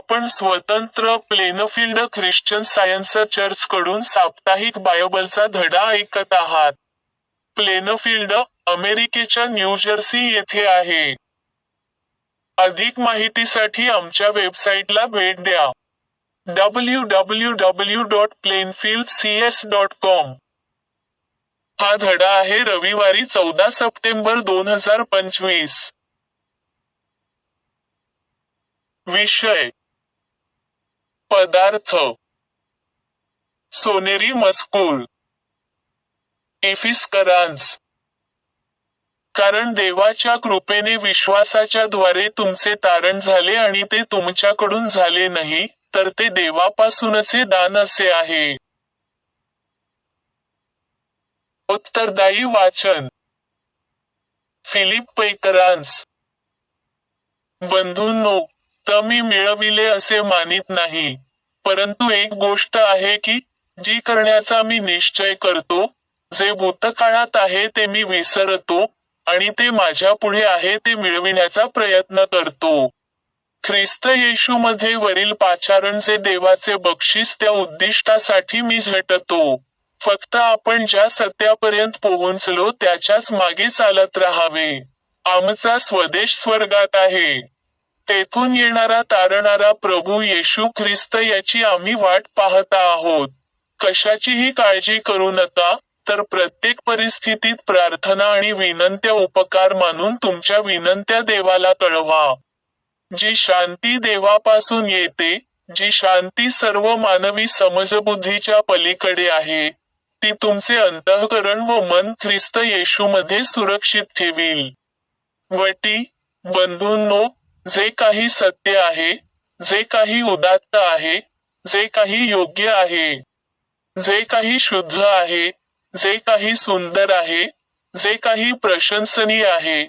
आपण स्वतंत्र Plainfield Christian science church कडून साप्ताहिक बायबलचा धडा ऐकत आहात. प्लेनफील्ड अमेरिकेच्या न्यूजर्सी येथे आहे. अधिक माहितीसाठी आमच्या वेबसाईटला भेट द्या. W W W dot Plainfield C S dot com हा धडा आहे रविवारी चौदा सप्टेंबर दोन हजार पंचवीस. विषय पदार्थ. सोनेरी मजकूर. एफिस्करांस. कारण देवाच्या कृपेने विश्वासाच्या द्वारे तुमचे तारण झाले आणि ते तुमच्याकडून झाले नाही तर ते देवापासूनचे दान असे आहे. उत्तरदायी वाचन. फिलिप पैकरांस बंधूंनो तर मी मिळविले असे मानित नाही. परंतु एक गोष्ट आहे की जी करण्याचा मी निश्चय करतो जे भूतकाळात आहे ते मी विसरतो आणि ते माझ्या पुढे आहे ते मिळविण्याचा प्रयत्न करतो. ख्रिस्त येशूमध्ये वरील पाचारणचे देवाचे बक्षीस त्या उद्दिष्टासाठी मी झटतो. फक्त आपण ज्या सत्यापर्यंत पोहोचलो त्याच्याच मागे चालत राहावे. आमचा स्वदेश स्वर्गात आहे. तेथून येणारा तारणारा प्रभू येशू ख्रिस्त याची आम्ही वाट पाहता आहोत. कशाचीही काळजी करू नका तर प्रत्येक परिस्थितीत प्रार्थना आणि विनंत्या उपकार मानून तुमच्या विनंत्या देवाला कळवा. जी शांती देवापासून येते जी शांती सर्व मानवी समजबुद्धीच्या पलीकडे आहे ती तुमचे अंतःकरण व मन ख्रिस्त येशूमध्ये सुरक्षित ठेवील. वटी बंधूंनो जे काही सत्य आहे जे काही उदात्त आहे जे काही योग्य आहे जे काही शुद्ध आहे जे काही सुंदर आहे जे काही प्रशंसनीय आहे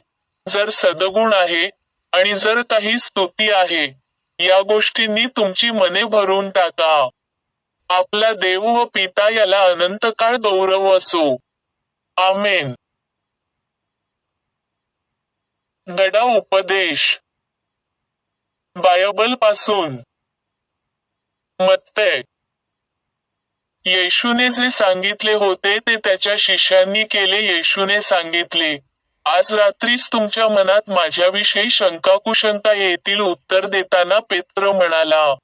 जर सदगुण आहे आणि जर काही स्तुती आहे या गोष्टींनी तुमची मने भरून टाका. आपला देव व पिता याला अनंत काळ गौरव असो. आमेन. गडा उपदेश. बायबलपासून. मत्तय येशूने जे सांगितले होते ते त्याच्या शिष्यांनी केले येशूने सांगितले. आज रात्रीच तुमच्या मनात माझ्याविषयी शंका कुशंका येतील उत्तर देताना पेत्र म्हणाला.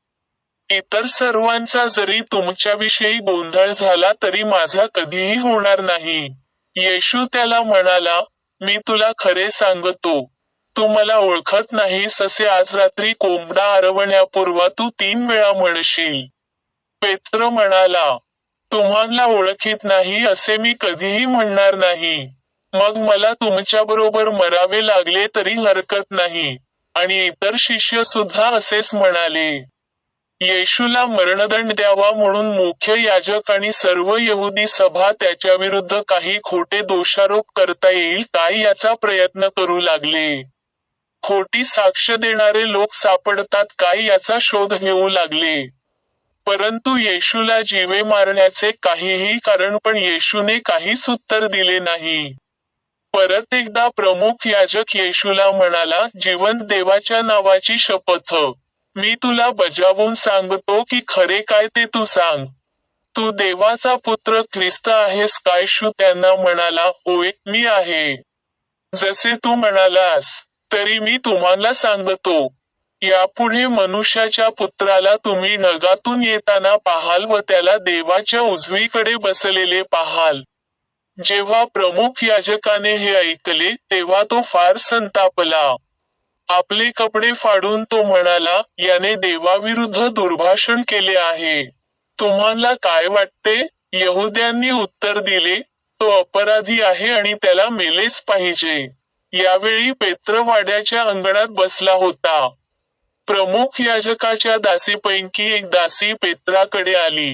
इतर सर्वांचा जरी तुमच्याविषयी गोंधळ झाला तरी माझा कधीही होणार नाही. येशू त्याला म्हणाला मी तुला खरे सांगतो. तू मला ओळखत नाहीस असे आज रात्री कोंबडा आरवण्यापूर्वा तू तीन वेळा म्हणशील. पेत्र म्हणाला तुम्हाला ओळखीत नाही असे मी कधीही म्हणणार नाही. मग मला तुमच्या बरोबर मरावे लागले तरी हरकत नाही. आणि इतर शिष्य सुद्धा असेच म्हणाले. येशूला मरणदंड द्यावा म्हणून मुख्य याजक आणि सर्व यहुदी सभा त्याच्या विरुद्ध काही खोटे दोषारोप करता येईल काय याचा प्रयत्न करू लागले. खोटी साक्ष देणारे लोक सापडतात काय याचा शोध घेऊ लागले. परंतु येशूला जीवे मारण्याचे काहीही कारण पण येशूने काहीच उत्तर दिले नाही. परत एकदा प्रमुख याजक येशूला म्हणाला जिवंत देवाच्या नावाची शपथ. मी तुला बजावून सांगतो की खरे काय ते तू सांग. तू देवाचा पुत्र ख्रिस्त आहेस काय? शू त्यांना म्हणाला होय मी आहे. जसे तू म्हणालास तरी मी तुम्हाला सांगतो यापुढे मनुष्याच्या पुत्राला तुम्ही ढगातून येताना पाहाल व त्याला देवाच्या उजवीकडे बसलेले पाहाल. जेव्हा प्रमुख याजकाने हे ऐकले तेव्हा तो फार संतापला. आपले कपडे फाडून तो म्हणाला याने देवाविरुद्ध दुर्भाषण केले आहे. तुम्हाला काय वाटते? यहुद्यांनी उत्तर दिले तो अपराधी आहे आणि त्याला मेलेच पाहिजे. यावेळी पेत्रवाड्याच्या अंगणात बसला होता. प्रमुख याजकाच्या दासीपैकी एक दासी पेत्राकडे आली.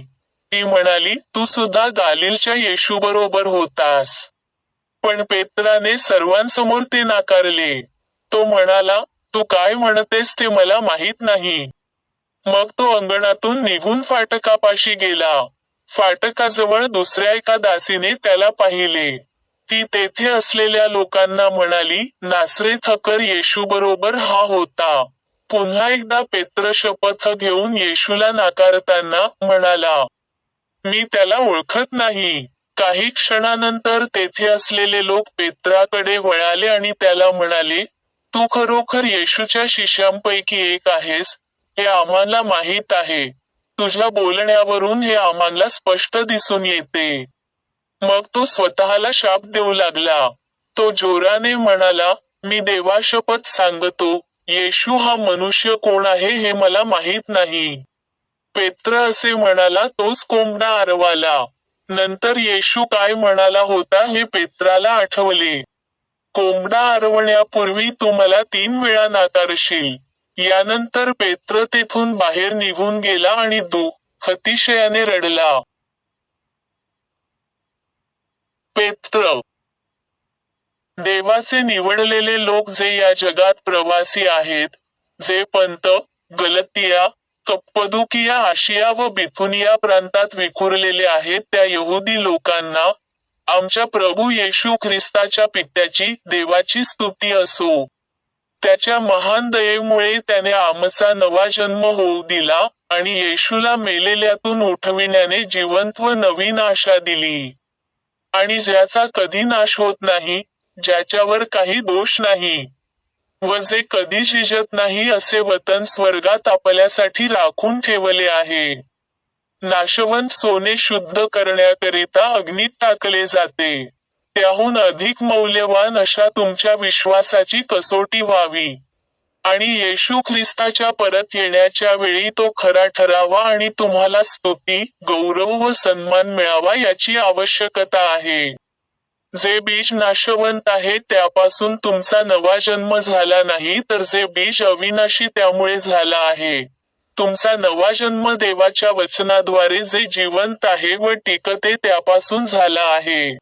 ती म्हणाली तू सुद्धा गालिलच्या येशू बरोबर होतास. पण पेत्राने सर्वांसमोर ते नाकारले. तो म्हणाला तू काय म्हणतेस ते मला माहीत नाही. मग तो अंगणातून निघून फाटकापाशी गेला. फाटकाजवळ दुसऱ्या एका दासीने त्याला पाहिले. ती तेथे असलेल्या लोकांना म्हणाली नासरे थकर येशू बरोबर हा होता. पुन्हा एकदा पेत्र शपथ घेऊन येशूला नाकारताना म्हणाला मी त्याला ओळखत नाही. काही क्षणानंतर तेथे असलेले लोक पेत्राकडे वळाले आणि त्याला म्हणाले तू खरोखर येशूच्या शिष्यांपैकी एक आहेस. हे आम्हाला माहीत आहे. तुझ्या बोलण्यावरून हे आम्हाला स्पष्ट दिसून येते. मग तो स्वतःला शाप देऊ लागला. तो जोराने म्हणाला मी देवाशपथ सांगतो येशू हा मनुष्य कोण आहे हे मला माहीत नाही. पेत्र असे म्हणाला तोच कोंबडा आरवाला. नंतर येशू काय म्हणाला होता हे पेत्राला आठवले. कोंबडा आरवण्यापूर्वी तू मला तीन वेळा नाकारशील. यानंतर पेत्र तेथून बाहेर निघून गेला आणि दुःख अतिशयाने रडला. पेत्र देवाचे निवडलेले लोक जे या जगात प्रवासी आहेत जे पंत गलतिया कप्पदुकिया आशिया व बिथुनिया प्रांतात विखुरलेले आहेत त्या यहुदी लोकांना आमच्या प्रभू येशू ख्रिस्ताच्या पित्याची देवाची स्तुती असो. त्याच्या महान दयेमुळे त्याने आमचा नवा जन्म होऊ दिला आणि येशूला मेलेल्यातून उठविण्याने जिवंत व नवीन आशा दिली. आणि ज्याचा कधी नाश होत नाही ज्याच्यावर काही दोष नाही. व जे कधी शिजत नाही असे वतन स्वर्गात आपल्यासाठी राखून ठेवले आहे. नाशवंत सोने शुद्ध करण्याकरिता अग्नीत टाकले जाते. त्याहून अधिक मौल्यवान अशा तुमच्या विश्वासाची कसोटी व्हावी. आणि येशू ख्रिस्ताच्या परत येण्याच्या वेळी तो खरा ठरावा आणि तुम्हाला स्तुती गौरव व सन्मान मिळावा याची आवश्यकता आहे. जे बीज नाशवंत आहे त्यापासून तुमचा नवा जन्म झाला नाही तर जे बीज अविनाशी त्यामुळे झाला आहे. तुमचा नवा जन्म देवाच्या वचनाद्वारे जे जिवंत आहे व टिकते त्यापासून झाला आहे.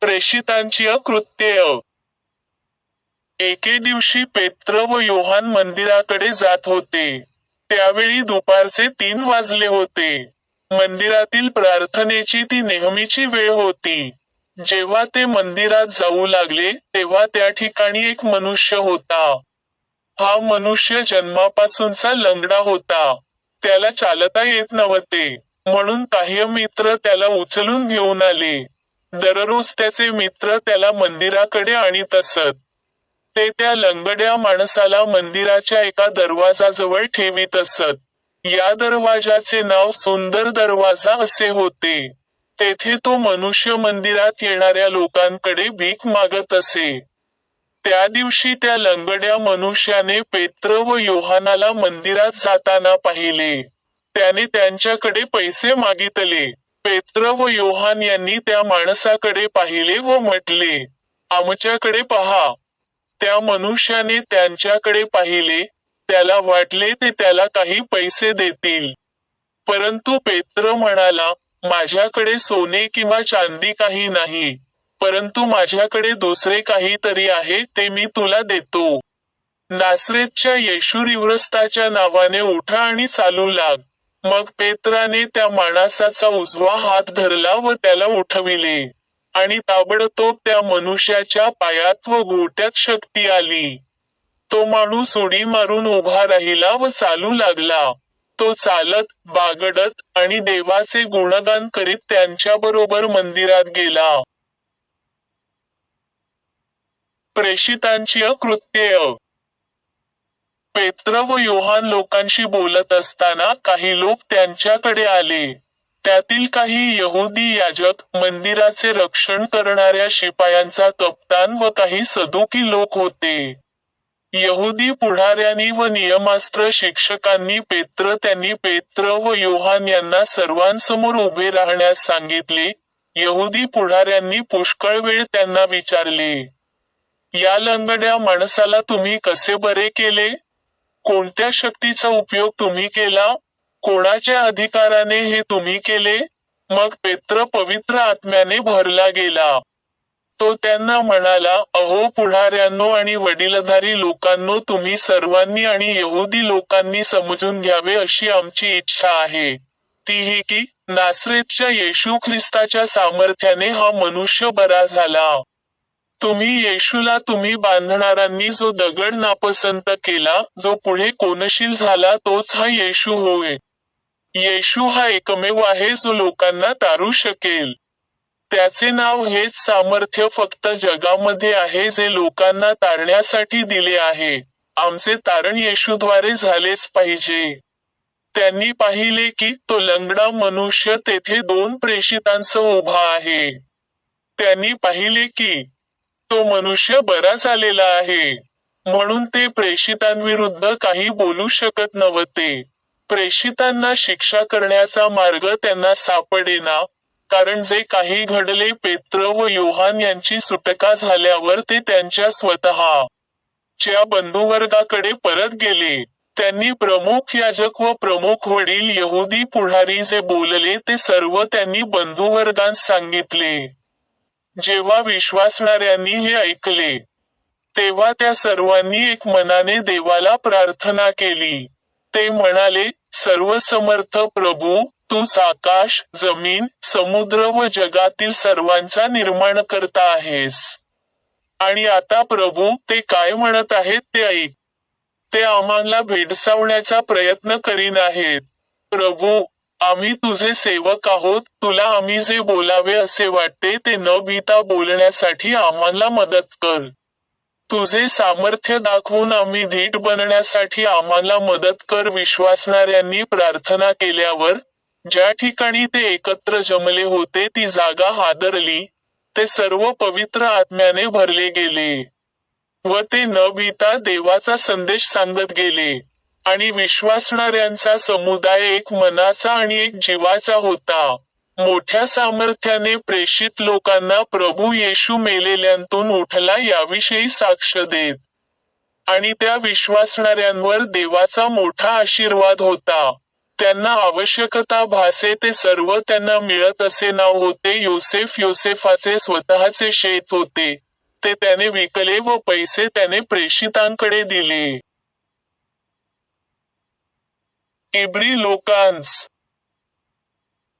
प्रेषितांची कृत्य एके दिवशी पेत्र व योहान मंदिराकडे जात होते. त्यावेळी दुपारचे तीन वाजले होते. मंदिरातील प्रार्थनेची ती नेहमीची वेळ होती. जेव्हा ते मंदिरात जाऊ लागले तेव्हा त्या ठिकाणी एक मनुष्य होता. हा मनुष्य जन्मापासूनचा लंगडा होता. त्याला चालता येत नव्हते. म्हणून काही मित्र त्याला उचलून घेऊन आले. दररोज त्याचे मित्र त्याला मंदिराकडे आणीत असत. ते त्या लंगड्या माणसाला मंदिराच्या एका दरवाजाजवळ ठेवीत असत. या दरवाजाचे नाव सुंदर दरवाजा असे होते. तेथे तो मनुष्य मंदिरात येणाऱ्या लोकांकडे भीक मागत असे. त्या दिवशी त्या लंगड्या मनुष्याने पेत्र व योहानाला मंदिरात जाताना पाहिले. त्याने त्यांच्याकडे पैसे मागितले. पेत्र व योहान यांनी त्या माणसाकडे पाहिले व म्हटले आमच्याकडे पहा त्या मनुष्याने त्यांच्याकडे पाहिले त्याला वाटले ते त्याला काही पैसे देतील. परंतु पेत्र म्हणाला माझ्याकडे सोने किंवा चांदी काही नाही परंतु माझ्याकडे दुसरे काहीतरी आहे ते मी तुला देतो. नासरेतच्या येशूरिव्रस्ताच्या नावाने उठा आणि चालू लाग. मग पेत्राने त्या माणसाचा उजवा हात धरला व त्याला उठविले. आणि ताबडतोब त्या मनुष्याच्या पायात व गोट्यात शक्ती आली. तो माणूस उडी मारून उभा राहिला व चालू लागला. तो चालत बागडत आणि देवाचे गुणगान करीत त्यांच्या बरोबर मंदिरात गेला. प्रेषितांची कृत्य पेत्र व योहान लोकांशी बोलत असताना काही लोक त्यांच्याकडे आले. त्यातील काही यहुदी याजक मंदिराचे रक्षण करणाऱ्या शिपायांचा कप्तान व काही सदुकी लोक होते. यहुदी पुढाऱ्यांनी व नियमास्त्र शिक्षकांनी पेत्र त्यांनी पेत्र व योहान यांना सर्वांसमोर उभे राहण्यास सांगितले. यहुदी पुढाऱ्यांनी पुष्कळ वेळ त्यांना विचारले या लंगड्या माणसाला तुम्ही कसे बरे केले? कोणत्या शक्तीचा उपयोग तुम्ही केला? कोणाच्या अधिकाराने हे तुम्ही केले? मग पेत्र पवित्र आत्म्याने भरला गेला. तो त्यांना म्हणाला अहो पुढाऱ्यांनो आणि वडीलधारी लोकांनो तुम्ही सर्वांनी आणि यहुदी लोकांनी समजून घ्यावे अशी आमची इच्छा आहे. ती ही की नासरेतच्या येशू ख्रिस्ताच्या सामर्थ्याने हा मनुष्य बरा झाला. तुम्ही येशूला तुम्ही बांधणाऱ्यांनी जो दगड नापसंत केला जो पुढे कोनशील झाला तोच हा येशू होय. येशू हा एकमेव आहे जो लोकांना तारू शकेल. त्याचे नाव हेच सामर्थ्य फक्त जगामध्ये आहे जे लोकांना तारण्यासाठी दिले आहे. आमचे तारण येशूद्वारे झालेच पाहिजे. त्यांनी पाहिले की तो लंगडा मनुष्य तेथे दोन प्रेषितांसह उभा आहे. त्यांनी पाहिले की तो मनुष्य बरा झालेला आहे. म्हणून ते प्रेषितांविरुद्ध काही बोलू शकत नव्हते. प्रेषितांना शिक्षा करण्याचा मार्ग त्यांना सापडेना. कारण जे काही घडले पेत्र व योहान यांची सुटका झाल्यावर ते त्यांच्या स्वतः च्या बंधुवर्गाकडे परत गेले. त्यांनी प्रमुख याजक व प्रमुख वडील यहुदी पुढारी जे बोलले ते सर्व त्यांनी बंधुवर्गांस सांगितले. जेव्हा विश्वासणाऱ्यांनी हे ऐकले तेव्हा त्या सर्वांनी एक मनाने देवाला प्रार्थना केली. ते म्हणाले सर्व समर्थ प्रभू तूच आकाश जमीन समुद्र व जगातील सर्वांचा निर्माण करता आहेस. आणि आता प्रभू ते काय म्हणत आहेत ते ऐक. ते आम्हाला भेडसावण्याचा प्रयत्न करीन आहेत. प्रभू आम्ही तुझे सेवक आहोत. तुला आम्ही जे बोलावे असे वाटते ते न भीता बोलण्यासाठी आम्हाला मदत कर. तुझे सामर्थ्य दाखवून आम्ही धीट बनण्यासाठी आम्हाला मदत कर विश्वासणाऱ्यांनी प्रार्थना केल्यावर ज्या ठिकाणी ते एकत्र जमले होते ती जागा हादरली. ते सर्व पवित्र आत्म्याने भरले गेले व ते न भीता देवाचा संदेश सांगत गेले आणि विश्वासणाऱ्यांचा समुदाय एक मनाचा आणि एक जीवाचा होता. मोठ्या सामर्थ्याने प्रेषित लोकांना प्रभू येशू मेलेल्यांतून उठला याविषयी साक्ष देत. आणि त्या विश्वासणाऱ्यांवर देवाचा मोठा आशीर्वाद होता. त्यांना आवश्यकता भासे ते सर्व त्यांना मिळत असे नाव होते. योसेफ योसेफाचे स्वतःचे शेत होते. ते त्याने विकले व पैसे त्याने प्रेषितांकडे दिले. इब्री लोकांस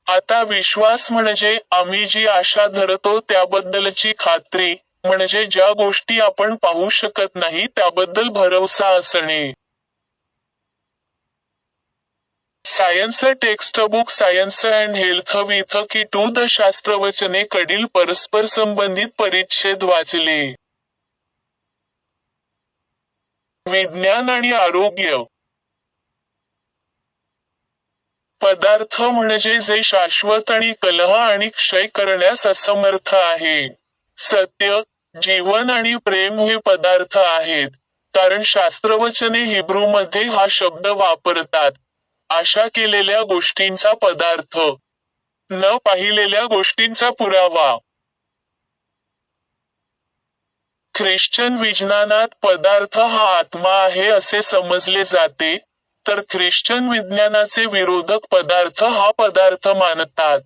आता विश्वास म्हणजे आम्ही जी आशा धरतो त्याबद्दलची खात्री म्हणजे ज्या गोष्टी आपण पाहू शकत नाही त्याबद्दल भरवसा असणे. Science text book science and health with key to the शास्त्रवचने कडील परस्पर संबंधित परिच्छेद वाचले. विज्ञान आणि आरोग्य. पदार्थ म्हणजे जे शाश्वत आणि कलह आणि क्षय करण्यास असमर्थ आहे. सत्य जीवन आणि प्रेम हे पदार्थ आहेत. कारण शास्त्रवचने हिब्रूमध्ये हा शब्द वापरतात. आशा केलेल्या गोष्टींचा पदार्थ. न पाहिलेल्या गोष्टींचा पुरावा. ख्रिश्चन विज्ञानात पदार्थ हा आत्मा आहे असे समजले जाते. तर ख्रिश्चन विज्ञानाचे विरोधक पदार्थ हा पदार्थ मानतात.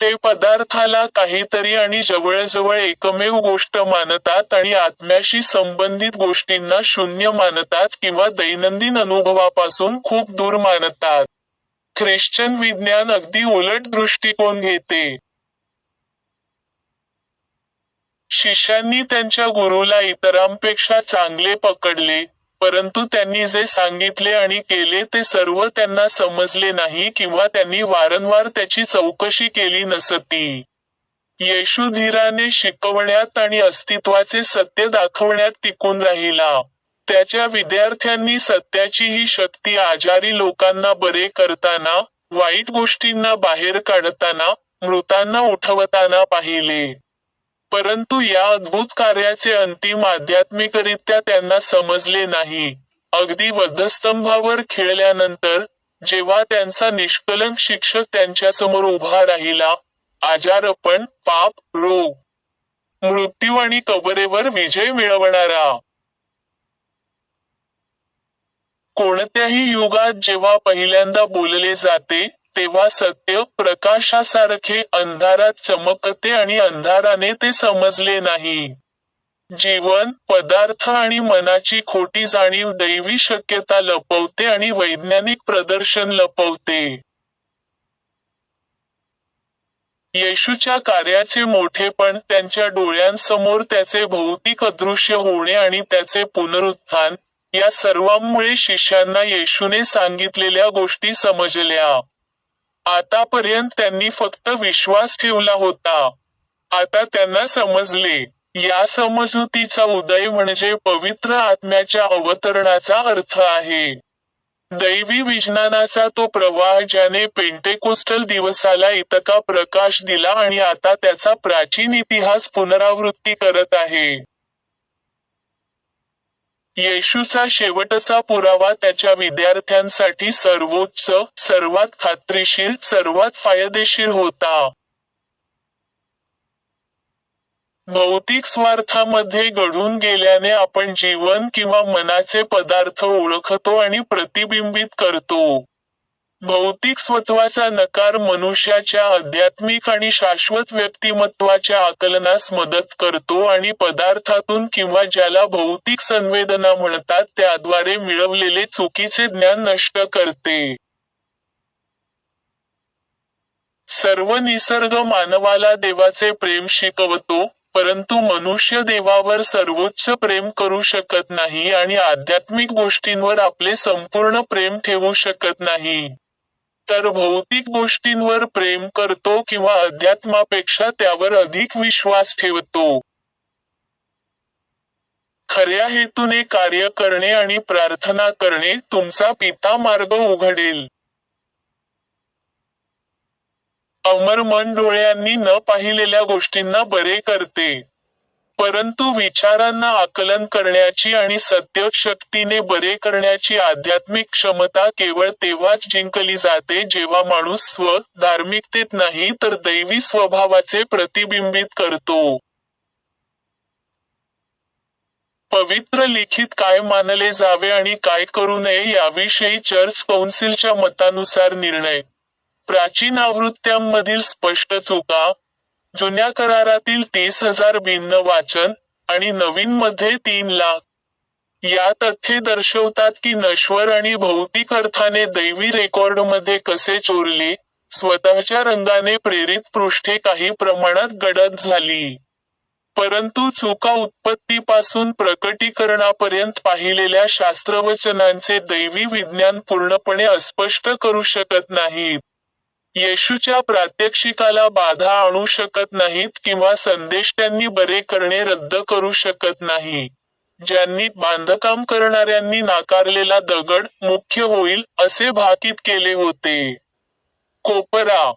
ते पदार्थाला काहीतरी आणि जवळजवळ एकमेव गोष्ट मानतात आणि आत्म्याशी संबंधित गोष्टींना शून्य मानतात किंवा दैनंदिन अनुभवापासून खूप दूर मानतात. ख्रिश्चन विज्ञान अगदी उलट दृष्टिकोन घेते. शिष्यांनी त्यांच्या गुरुला इतरांपेक्षा चांगले पकडले परंतु त्यांनी जे सांगितले आणि केले ते सर्व त्यांना समजले नाही किंवा त्यांनी वारंवार त्याची चौकशी केली नसती. येशुधीराने शिकवण्यात आणि अस्तित्वाचे सत्य दाखवण्यात टिकून राहिला. त्याच्या विद्यार्थ्यांनी सत्याची ही शक्ती आजारी लोकांना बरे करताना वाईट गोष्टींना बाहेर काढताना मृतांना उठवताना पाहिले. परंतु या अद्भुत कार्याचे अंतिम आध्यात्मिकरित्या त्यांना समजले नाही. अगदी वधस्तंभावर खेळल्यानंतर जेव्हा त्यांचा निष्कलंक शिक्षक त्यांच्यासमोर उभा राहिला आजारपण पाप रोग मृत्यू आणि कबरेवर विजय मिळवणारा. कोणत्याही युगात जेव्हा पहिल्यांदा बोलले जाते तेव्हा सत्य प्रकाशासारखे अंधारात चमकते आणि अंधाराने ते समजले नाही. जीवन पदार्थ आणि मनाची खोटी जाणीव दैवी शक्यता लपवते आणि वैज्ञानिक प्रदर्शन लपवते. येशूच्या कार्याचे मोठेपण त्यांच्या डोळ्यांसमोर त्याचे भौतिक अदृश्य होणे आणि त्याचे पुनरुत्थान या सर्वांमुळे शिष्यांना येशूने सांगितलेल्या गोष्टी समजल्या. आतापर्यंत त्यांनी फक्त विश्वास ठेवला होता. आता त्यांना समजले या समजुतीचा उदय म्हणजे पवित्र आत्म्याच्या अवतरणाचा अर्थ आहे. दैवी विज्ञानाचा तो प्रवाह ज्याने पेंटेकोस्टल दिवसाला इतका प्रकाश दिला आणि आता त्याचा प्राचीन इतिहास पुनरावृत्ती करत आहे. येशूचा शेवटचा पुरावा त्याच्या विद्यार्थ्यांसाठी सर्वोच्च सर्वात खात्रीशीर सर्वात फायदेशीर होता. भौतिक स्वार्थामध्ये घडून गेल्याने आपण जीवन किंवा मनाचे पदार्थ ओळखतो आणि प्रतिबिंबित करतो. भौतिक स्वत्वाचा नकार मनुष्याच्या आध्यात्मिक आणि शाश्वत व्यक्तिमत्वाच्या आकलनास मदत करतो आणि पदार्थातून किंवा ज्याला भौतिक संवेदना म्हणतात त्याद्वारे मिळवलेले चुकीचे ज्ञान नष्ट करते. सर्व निसर्ग मानवाला देवाचे प्रेम शिकवतो परंतु मनुष्य देवावर सर्वोच्च प्रेम करू शकत नाही आणि आध्यात्मिक गोष्टींवर आपले संपूर्ण प्रेम ठेवू शकत नाही. तर भौतिक गोष्टींवर प्रेम करतो किंवा अध्यात्मापेक्षा त्यावर अधिक विश्वास ठेवतो. खऱ्या हेतूने कार्य करणे आणि प्रार्थना करणे तुमचा पिता मार्ग उघडेल. अमर मन डोळ्यांनी न पाहिलेल्या गोष्टींना बरे करते. परंतु विचारांना आकलन करण्याची आणि सत्य शक्तीने बरे करण्याची आध्यात्मिक क्षमता केवळ तेव्हाच जिंकली जाते जेव्हा माणूस स्व धार्मिकतेत नाही तर दैवी स्वभावाचे प्रतिबिंबित करतो. पवित्र लिखित काय मानले जावे आणि काय करू नये याविषयी चर्च कौन्सिलच्या मतानुसार निर्णय. प्राचीन आवृत्त्यांमधील स्पष्ट चुका जुन्या करारातील तीस हजार भिन्न वाचन आणि नवीन मध्ये तीन लाख. या तथ्ये दर्शवतात की नश्वर आणि भौतिक अर्थाने दैवी रेकॉर्डमध्ये कसे चोरले स्वतःच्या रंगाने प्रेरित पृष्ठे काही प्रमाणात गडद झाली. परंतु चुका उत्पत्तीपासून प्रकटीकरणापर्यंत पाहिलेल्या शास्त्रवचनांचे दैवी विज्ञान पूर्णपणे अस्पष्ट करू शकत नाहीत. येशूच्या प्रात्यक्षिकाला बाधा आणू शकत नाहीत किंवा संदेश त्यांनी बरे करणे रद्द करू शकत नाही. ज्यांनी बांधकाम करणाऱ्यांनी नाकारलेला दगड मुख्य होईल असे भाकीत केले होते. कोपरा.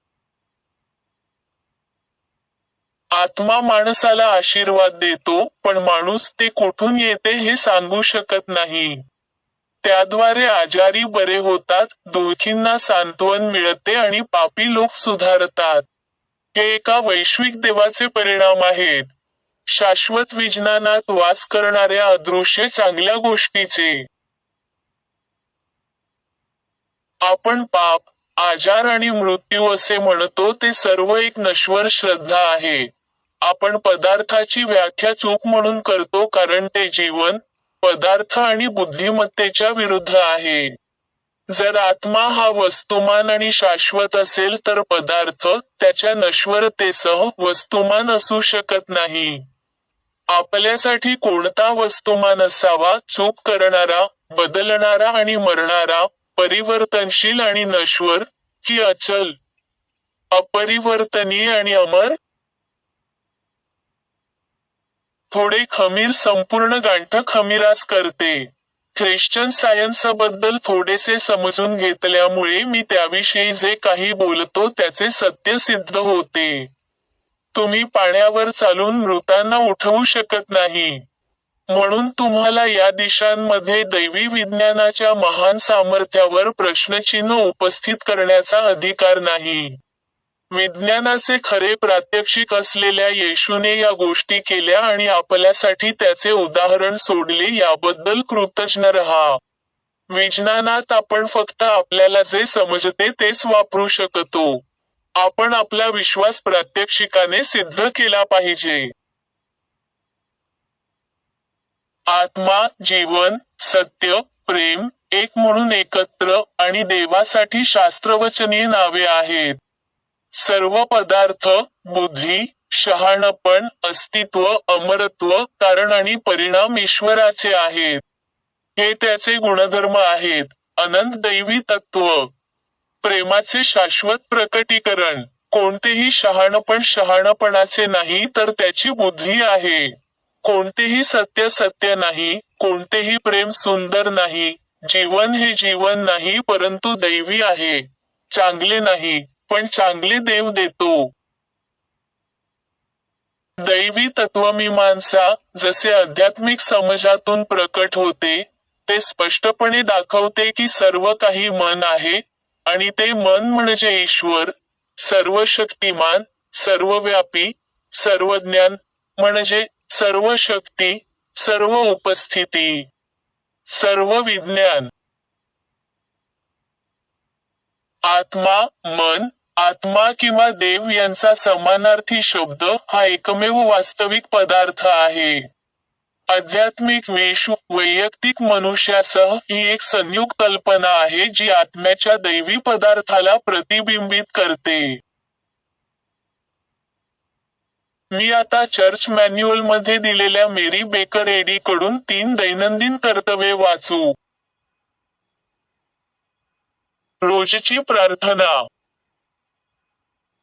आत्मा माणसाला आशीर्वाद देतो पण माणूस ते कुठून येते हे सांगू शकत नाही. त्याद्वारे आजारी बरे होतात दुःखींना सांत्वन मिळते आणि पापी लोक सुधारतात. हे एका वैश्विक देवाचे परिणाम आहेत. शाश्वत विज्ञानात वास करणाऱ्या अदृश्य चांगल्या गोष्टीचे. आपण पाप आजार आणि मृत्यू असे म्हणतो ते सर्व एक नश्वर श्रद्धा आहे. आपण पदार्थाची व्याख्या चूक म्हणून करतो कारण ते जीवन पदार्थ आणि बुद्धिमत्तेच्या विरुद्ध आहे. जर आत्मा हा वस्तुमान आणि शाश्वत असेल तर पदार्थ त्याच्या नश्वरतेसह वस्तुमान असू शकत नाही. आपल्यासाठी कोणता वस्तुमान असावा चूक करणारा बदलणारा आणि मरणारा परिवर्तनशील आणि नश्वर की अचल अपरिवर्तनीय आणि अमर? थोडे खमीर संपूर्ण गांठ खमीरास करते. ख्रिश्चन सायन्सबद्दल थोडेसे समजून घेतल्यामुळे मी त्याविषयी जे काही बोलतो त्याचे सत्य सिद्ध होते. तुम्ही पाण्यावर चालून मृतांना उठवू शकत नाही. म्हणून तुम्हाला या दिशांमध्ये दैवी विज्ञानाच्या महान सामर्थ्यावर प्रश्नचिन्ह उपस्थित करण्याचा अधिकार नाही. विज्ञानाचे खरे प्रात्यक्षिक असलेल्या येशूने या गोष्टी केल्या आणि आपल्यासाठी त्याचे उदाहरण सोडले याबद्दल कृतज्ञ रहा. विज्ञानात आपण फक्त आपल्याला जे समजते तेच वापरू शकतो. आपण आपला विश्वास प्रात्यक्षिकाने सिद्ध केला पाहिजे. आत्मा जीवन सत्य प्रेम एक म्हणून एकत्र आणि देवासाठी शास्त्रवचनीय नावे आहेत. सर्व पदार्थ बुद्धी शहाणपण अस्तित्व अमरत्व कारण आणि परिणाम ईश्वराचे आहेत. हे त्याचे गुणधर्म आहेत. अनंत दैवी तत्व. प्रेमाचे शाश्वत प्रकटीकरण. कोणतेही शहाणपण शहाणपणाचे नाही तर त्याची बुद्धी आहे. कोणतेही सत्य सत्य नाही कोणतेही प्रेम सुंदर नाही. जीवन हे जीवन नाही परंतु दैवी आहे. चांगले नाही पण चांगले देव देतो. दैवी तत्वमीमांसा जसे आध्यात्मिक समजातून प्रकट होते ते स्पष्टपणे दाखवते की सर्व काही मन आहे आणि ते मन म्हणजे ईश्वर सर्व शक्तिमान सर्वव्यापी सर्वज्ञान म्हणजे सर्व शक्ती सर्व उपस्थिती सर्व विज्ञान आत्मा मन आत्मा किंवा देव यांचा समानार्थी शब्द हा एकमेव वास्तविक पदार्थ आहे. आध्यात्मिक वेश वैयक्तिक मनुष्यासह ही एक संयुक्त कल्पना आहे जी आत्म्याच्या दैवी पदार्थाला प्रतिबिंबित करते. मी आता चर्च मॅन्युअलमध्ये दिलेल्या मेरी बेकर एडी कडून तीन दैनंदिन कर्तव्ये वाचू. रोजची प्रार्थना.